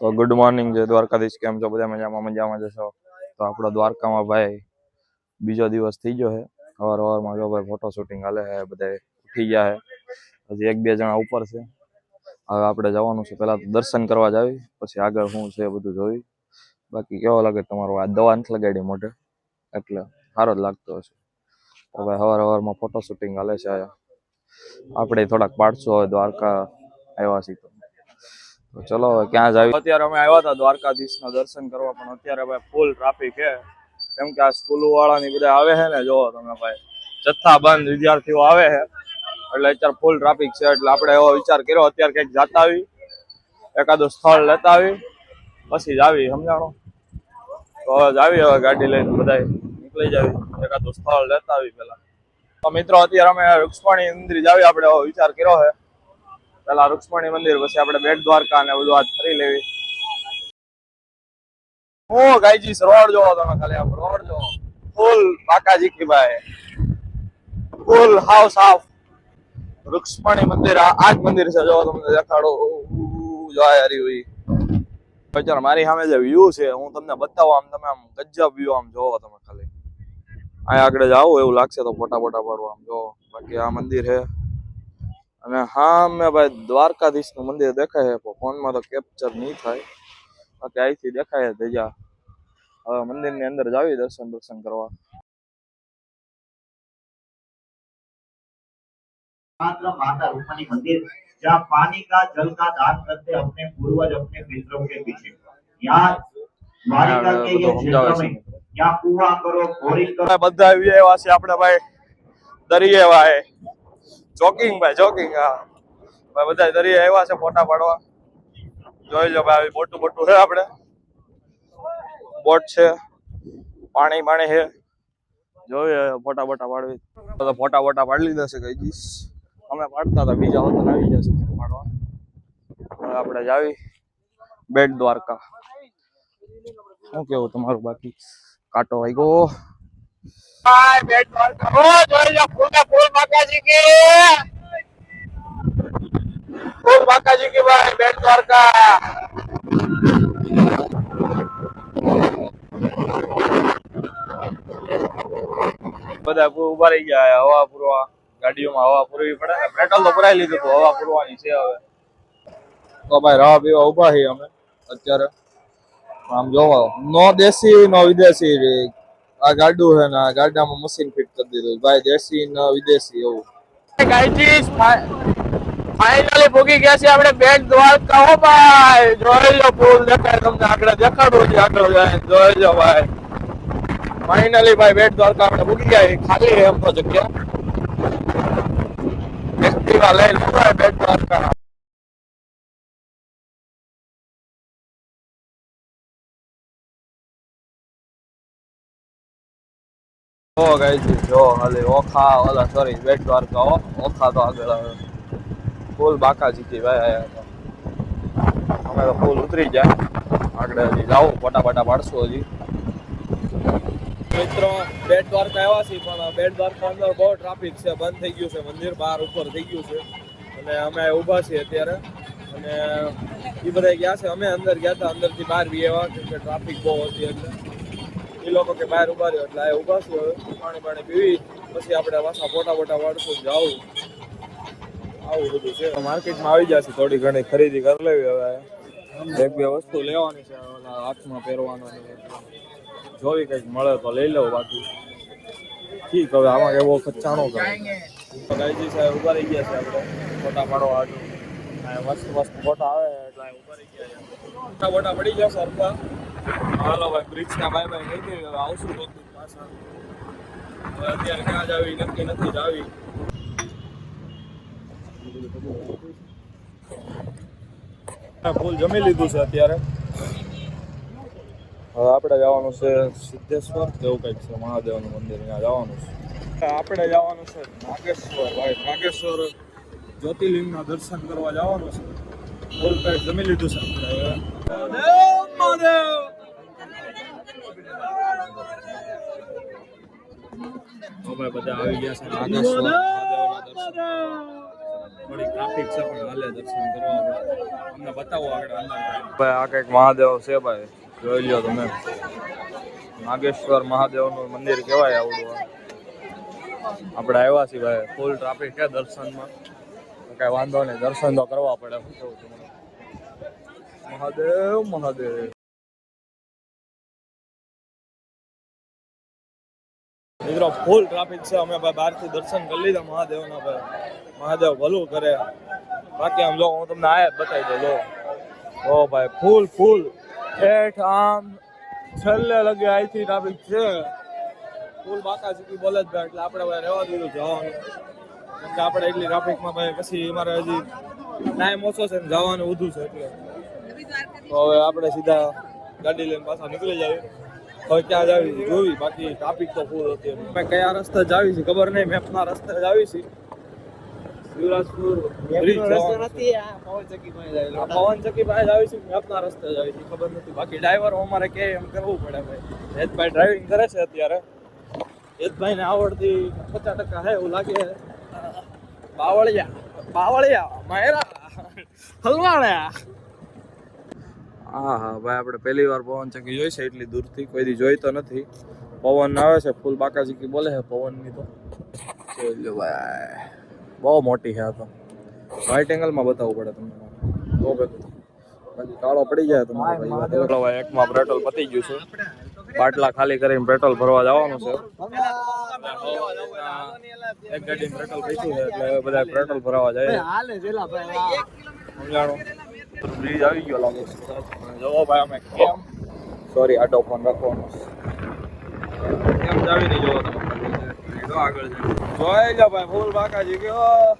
તો good morning જય દ્વારકાધીશ, કેમ છો? બધા મજામાં મજામાં જશો તો આપણો દ્વારકામાં ભાઈ બીજો દિવસ થઈ ગયો છે. સવાર અવારમાં જો ભાઈ ફોટો શૂટિંગ હાલે છે બધા ઉઠી ગયા છે. હજી એક બે જણા ઉપર છે. હવે આપણે જવાનું છે. પહેલાં દર્શન કરવા જાવી પછી આગળ શું છે બધું જોઈ બાકી કેવો લાગે તમારો? આ દવા નથી લગાડી મોઢે? એટલે સારો જ લાગતો હશે. તો ભાઈ સવાર સવારમાં ફોટો શૂટિંગ હાલે છે. આપણે થોડાક પાડશું હવે દ્વારકા આવ્યા છીએ તો. તો ચલો ક્યાં જાવી અત્યારે અમે આવ્યા હતા દ્વારકાધીશના દર્શન કરવા, પણ અત્યારે ભાઈ ફૂલ ટ્રાફિક છે. કેમ કે આ સ્કૂલ વાળાની બધા આવે છે ને જોવો તમે ભાઈ, જથ્થાબંધ વિદ્યાર્થીઓ આવે છે. એટલે અત્યારે ફૂલ ટ્રાફિક છે, એટલે આપણે એવો વિચાર કર્યો, અત્યારે કંઈક જાતા આવી, એકાદું સ્થળ લેતા આવી, પછી જ આવી, સમજાણો? તો હવે જાવી હવે ગાડી લઈને બધા નીકળી જાવી એકાદું સ્થળ લેતા આવી પેલા તો મિત્રો, અત્યારે અમે રૂક્ષ્મણી ઇન્દ્રી જાવી આપણે એવો વિચાર કર્યો છે. પેલા રૂક્ષ્મણી મંદિર, પછી આપણે બેટ દ્વારકા ને બધું આજ ફરી લેવી. હું, ગાયજી રોડ જોવો તમે ખાલી આપ રોડ જોવો ફૂલ બાકાજી કી ભાઈ ફૂલ હાવ સાફ રૂક્ષ્મણી મંદિર, આ જ મંદિર છે જોવો તમને દેખાડો. જોવા હરી હોય. અત્યારે મારી સામે જે વ્યૂ છે, હું તમને બતાવું, આમ તમે આમ ગજબ વ્યૂ આમ જોવો તમે ખાલી. અહીંયા આગળ જાવ એવું લાગશે તો ફોટા ફોટા પાડવા આમ, જો. બાકી આ મંદિર છે. અને હા મેં ભાઈ દ્વારકાધીશ નું મંદિર દેખાય છે પણ ફોનમાં તો કેપ્ચર નહીં થાય બાકી અહીંથી દેખાય છે ધજા હવે મંદિર ની અંદર જાવી દર્શન દર્શન કરવા मात्र माता रूपमणी मंदिर जहाँ पानी का जल का दान करते अपने पूर्वज अपने पितरों के पीछे यहाँ द्वारिका के ये क्षेत्र में यहाँ कुआ करो बोरिंग करो અમે બધા આવી આવ્યા છે આપણે ભાઈ દરિયે ભાઈ જોગિંગ ભાઈ જોગિંગ હા. ભાઈ બધા દરિયા આવ્યા છે ફોટા પાડવા. જોઈ લો ભાઈ મોટું મોટું છે આપણે. બોટ છે. પાણી પાણી છે. જોઈએ ફોટા બોટા પાડવી. તો ફોટા બોટા પાડી લીધા છે કઈ દીસ અમે પાડતા હતા, બીજા હોતા આવી જશે પાડવા. આપણે જાવી બેટ દ્વારકા. શું કેવું તમારું બાકી? કાંટો વાગ્યો. ગયો બેટ દ્વારકા. જોઈ લો, ફૂલ ફૂલ માતાજી કે ફૂલ માતાજી કે ભાઈ બેટ દ્વારકા બધા ઊભા રહી ગયા હવા પૂરવા, ગાડીઓમાં હવા પૂરવી પડે. પેટ્રોલ તો ભરાઈ લીધું હતું હવા પૂરવાની છે હવે. તો ભાઈ રવા પીવા ઊભા છીએ અમે અત્યારે. આમ જોવો, નો દેશી, નો વિદેશી. આ ગાડું છે ને, આ ગાડામાં મશીન ફિટ કરી દીધું ભાઈ દેશી ને વિદેશી એવું. ગાઈજીસ ફાઇનલી ભૂગી ગયા છે આપણે બેટ દ્વારકા. હો ભાઈ, જોઈ લો પુલ દેખાય તમને આગળ દેખાડવું છે આગળ જાય, જોઈ લો ભાઈ. ફાઇનલી ભાઈ બેટ દ્વારકા આપણે ભૂગી ગયા ખાલી એમ તો જગ્યા. એક્ટિવા લઈને ઊભા બેટ દ્વારકા. જો હાલે ઓખા, ઓલા સોરી બેટ દ્વારકા ઓખા તો આગળ ફૂલ બાકા જીતી ભાઈ અમે તો ફૂલ ઉતરી જાય આગળ હજી જાઓ ફોટા ફોટા પાડશું હજી. મિત્રો બેટ દ્વારકા આવ્યા છીએ, પણ બેટ દ્વારકા અંદર બહુ ટ્રાફિક છે, બંધ થઈ ગયું છે, મંદિર બહાર ઉપર થઈ ગયું છે. અને અમે ઊભા છીએ અત્યારે. અને એ બધા ગયા છે, અમે અંદર ગયા હતા, અંદરથી બહાર બી આવ્યા કેમ કે ટ્રાફિક બહુ હતી એટલે. એ લોકો કે બહાર ઊભા રહ્યો એટલે આ ઊભા છું પાણી પાણી પીવી, પછી આપણે પાછા ફોટા ફોટા વાળશું જાવું. આવું બધું છે. માર્કેટમાં આવી જશે, થોડી ઘણી ખરીદી કરી લેવી હવે. એક બે વસ્તુ લેવાની છે હાથમાં પહેરવાનું. જોવી કંઈક મળે તો લઈ લઉં બાકી. ઠીક, હવે આમાં એવો ખચાણો કરે. ગાયજી સાહેબ ઊભા રહી ગયા છે આપણે. ફોટા પાડો હાટુ. મસ્ત મસ્ત ફોટા આવે એટલે ઊભા રહી ગયા છે. ફોટા ફોટા પડી જશે હરખા. હાલો ભાઈ બ્રિજ ના ભાઈ ભાઈ કહી દઈએ હવે આવશું તો પાછા. અત્યારે ક્યાં જાવી નક્કી નથી જાવી ફૂલ જમી લીધું છે અત્યારે. આપણે જવાનું છે સિદ્ધેશ્વર એવું કંઈક છે મહાદેવનું મંદિર ત્યાં જવાનું છે. આપણે જવાનું છે નાગેશ્વર ભાઈ નાગેશ્વર જ્યોતિર્લિંગના દર્શન કરવા જવાનું છે. ફૂલ પેટ જમી લીધું છે આપણે. બધા આવી ગયા છે નાગેશ્વર થોડી ટ્રાફિક છે પણ હાલે દર્શન કરવા. અમને બતાવો આગળ અંદર ભાઈ આ કંઈક મહાદેવ છે ભાઈ. જોઈ લ્યો તમે. નાગેશ્વર મહાદેવનું મંદિર કહેવાય આવડું. આપણે આવ્યા છીએ ભાઈ ફૂલ ટ્રાફિક છે દર્શનમાં. કાંઈ વાંધો નહીં, દર્શન તો કરવા પડે? મહાદેવ મહાદેવ. મિત્રો ફૂલ ટ્રાફિક છે, અમે ભાઈ બહારથી દર્શન કરી લીધા મહાદેવના ભાઈ. મહાદેવ ભલું કરે. બાકી આમ જો હું તમને આયા બતાવી દઉં, જો. ભાઈ ફૂલ ફૂલ ઠેઠ આમ છેલ્લે લગે અહીંથી ટ્રાફિક છે. ફૂલ બાકા ચૂકી બોલે જ ભાઈ, એટલે આપણે ભાઈ રહેવા દીધું જવાનું કેમ કે આપણે એટલી ટ્રાફિકમાં ભાઈ પછી અમારે હજી ટાઈમ ઓછો છે ને જવાનું વધુ છે એટલે. તો હવે આપણે સીધા ગાડી લઈને પાછા નીકળી જઈએ. હવે ક્યાં જાવી છે જોવી બાકી ટ્રાફિક તો ફૂલ હતી. મેં કયા રસ્તે જાવી છે ખબર નહીં મેપના રસ્તે જાવી છે. આ પવન ચક્કી પાસે આવીશું મેપના રસ્તે જ આવીશું ખબર નથી. બાકી ડ્રાઈવર અમારે કે એમ કરવું પડે ભાઈ. હેતભાઈ ડ્રાઇવિંગ કરે છે અત્યારે. હેતભાઈ આવડતી પચાસ ટકા હે એવું લાગે. બાવળિયા બાવળિયા માયરા હલવાણા. હા હા ભાઈ આપણે પહેલી વાર પવન ચકી જોઈ છે એટલી દૂરથી. કોઈ દી જોઈ તો નથી. પવન આવે છે ફૂલ બાકા બોલે છે પવનની તો. ભાઈ. બહુ મોટી છે આ તો. રાઈટ એંગલમાં બતાવવું પડે તમને. બહુ બધું. બાકી કાળો પડી જાય તમારે ભાઈ એકમાં પેટ્રોલ પતી ગયું છે. બાટલા ખાલી કરીને પેટ્રોલ ભરવા જવાનું છે. એક ગાડી પેટ્રોલ પીતું છે, એટલે બધા પેટ્રોલ ભરવા જાય. સમજાણો બ્રિજ આવી ગયો લાગે છે જોવો ભાઈ અમે કેમ. સોરી આડો ફોન રાખવાનો. કેમ જાવી નહીં જોવો તમે? જો આગળ લો ભાઈ ફૂલ બાકાજી ગયો.